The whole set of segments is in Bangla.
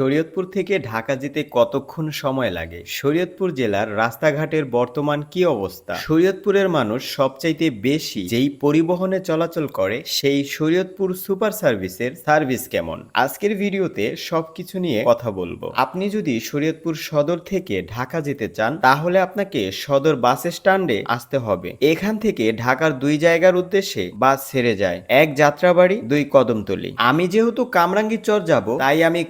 শরীয়তপুর থেকে ঢাকা যেতে কতক্ষণ সময় লাগে? শরীয়তপুর জেলার রাস্তাঘাটের বর্তমান কি অবস্থা? শরীয়তপুরের মানুষ সবচাইতে বেশি যেই পরিবহনে চলাচল করে, সেই শরীয়তপুর সুপার সার্ভিসের সার্ভিস কেমন? আজকের ভিডিওতে সবকিছু নিয়ে কথা বলব। আপনি যদি শরীয়তপুর সদর থেকে ঢাকা যেতে চান, তাহলে আপনাকে সদর বাস স্ট্যান্ডে আসতে হবে। এখান থেকে ঢাকার দুই জায়গার উদ্দেশ্যে বাস ছেড়ে যায়। এক যাত্রাবাড়ি, দুই কদমতলি। আমি যেহেতু কামরাঙ্গি চর যাব, তাই আমি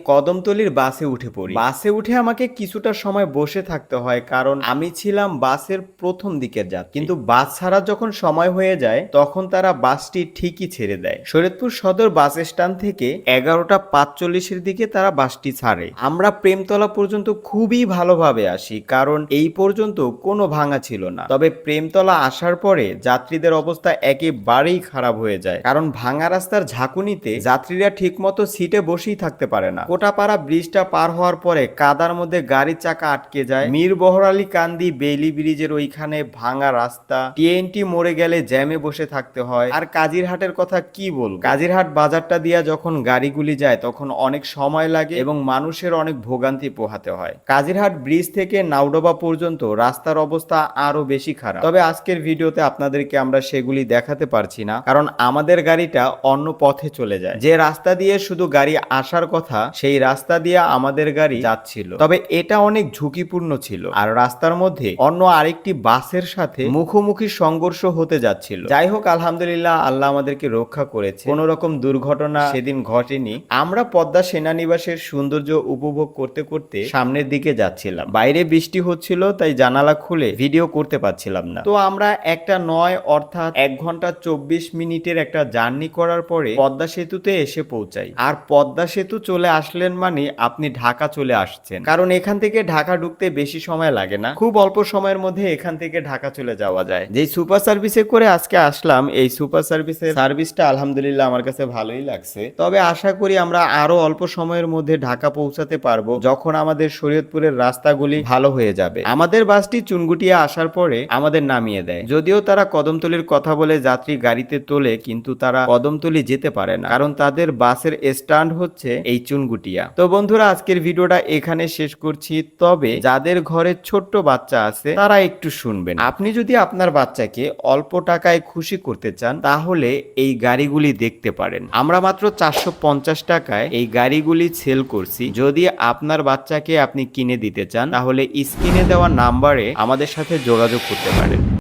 কদমতলির বাসে উঠে পড়ি। বাসে উঠে আমাকে কিছুটা সময় বসে থাকতে হয়, কারণ আমি ছিলাম বাসের প্রথম দিকের যাত্রী। কিন্তু বাস ছাড়া যখন সময় হয়ে যায়, তখন তারা বাসটি ঠিকই ছেড়ে দেয়। শরীয়তপুর সদর বাস স্ট্যান্ড থেকে এগারোটা পাঁচচল্লিশের দিকে তারা বাসটি ছাড়ে। আমরা প্রেমতলা পর্যন্ত খুবই ভালোভাবে আসি, কারণ এই পর্যন্ত কোনো ভাঙা ছিল না। তবে প্রেমতলা আসার পরে যাত্রীদের অবস্থা একেবারেই খারাপ হয়ে যায়, কারণ ভাঙা রাস্তার ঝাঁকুনিতে যাত্রীরা ঠিকমতো সিটে বসেই থাকতে পারে না। কোটাপাড়া ব্রিজটা পার হওয়ার পরে কাদার মধ্যে গাড়ির চাকা আটকে যায়। মীর বহরালি কান্দি বেইলি ব্রিজের ওইখানে ভাঙা রাস্তা। টিএনটি মরে গেলে জ্যামে বসে থাকতে হয়। আর কাজিরহাটের কথা কি বলব? কাজিরহাট বাজারটা দিয়া যখন গাড়িগুলি যায়, তখন অনেক সময় লাগে এবং মানুষের অনেক ভোগান্তি পোহাতে হয়। কাজিরহাট ব্রিজ থেকে নাউডোবা পর্যন্ত রাস্তার অবস্থা আরও বেশি খারাপ। তবে আজকের ভিডিওতে আপনাদেরকে আমরা সেগুলি দেখাতে পারছি না, কারণ আমাদের গাড়িটা অন্য পথে চলে যায়। যে রাস্তা দিয়ে শুধু গাড়ি আসার কথা, সেই রাস্তা দিয়ে আমাদের গাড়ি যাচ্ছিল। তবে এটা অনেক ঝুঁকিপূর্ণ ছিল। আর রাস্তার মধ্যে অন্য আরেকটি বাসের সাথে মুখোমুখি সংঘর্ষ হতে যাচ্ছিল। যাই হোক, আলহামদুলিল্লাহ আল্লাহ আমাদেরকে রক্ষা করেছে। কোন রকম দুর্ঘটনা সেদিন ঘটেনি। আমরা পদ্মা সেনানিবাসের সৌন্দর্য উপভোগ করতে করতে সামনের দিকে যাচ্ছিলাম। বাইরে বৃষ্টি হচ্ছিল, তাই জানালা খুলে ভিডিও করতে পারছিলাম না। তো আমরা একটা নয় অর্থাৎ এক ঘণ্টা চব্বিশ মিনিটের একটা জার্নি করার পরে পদ্মা সেতুতে এসে পৌঁছাই। আর পদ্মা সেতু চলে আসলেন মানে আপনি ঢাকা চলে আসছেন। কারণ এখান থেকে ঢাকা ঢুকতে বেশি সময় লাগে না। খুব অল্প সময়ের মধ্যে এখান থেকে ঢাকা চলে যাওয়া যায়। যে সুপার সার্ভিসে করে আজকে আসলাম, এই সুপার সার্ভিসের সার্ভিসটা আলহামদুলিল্লাহ আমার কাছে ভালোই লাগছে। তবে আশা করি আমরা আরও অল্প সময়ের মধ্যে ঢাকা পৌঁছাতে পারব, যখন আমাদের শরীয়তপুরের রাস্তাগুলি ভালো হয়ে যাবে। আমাদের বাসটি চুনগুটিয়া আসার পরে আমাদের নামিয়ে দেয়। যদিও তারা কদমতলির কথা বলে যাত্রী গাড়িতে তোলে, কিন্তু তারা কদমতলি যেতে পারে না। কারণ তাদের বাসের স্ট্যান্ড হচ্ছে এই চুনগুটিয়া। তো বন্ধুরা, আজকের ভিডিওটা এখানে শেষ করছি। তবে যাদের ঘরে ছোট্ট বাচ্চা আছে, তারা একটু শুনবেন। আপনি যদি আপনার বাচ্চাকে অল্প টাকায় খুশি করতে চান, তাহলে এই গাড়িগুলি দেখতে পারেন। আমরা মাত্র চারশো পঞ্চাশ টাকায় এই গাড়িগুলি সেল করছি। যদি আপনার বাচ্চাকে আপনি কিনে দিতে চান, তাহলে স্ক্রিনে দেওয়া নাম্বারে আমাদের সাথে যোগাযোগ করতে পারেন।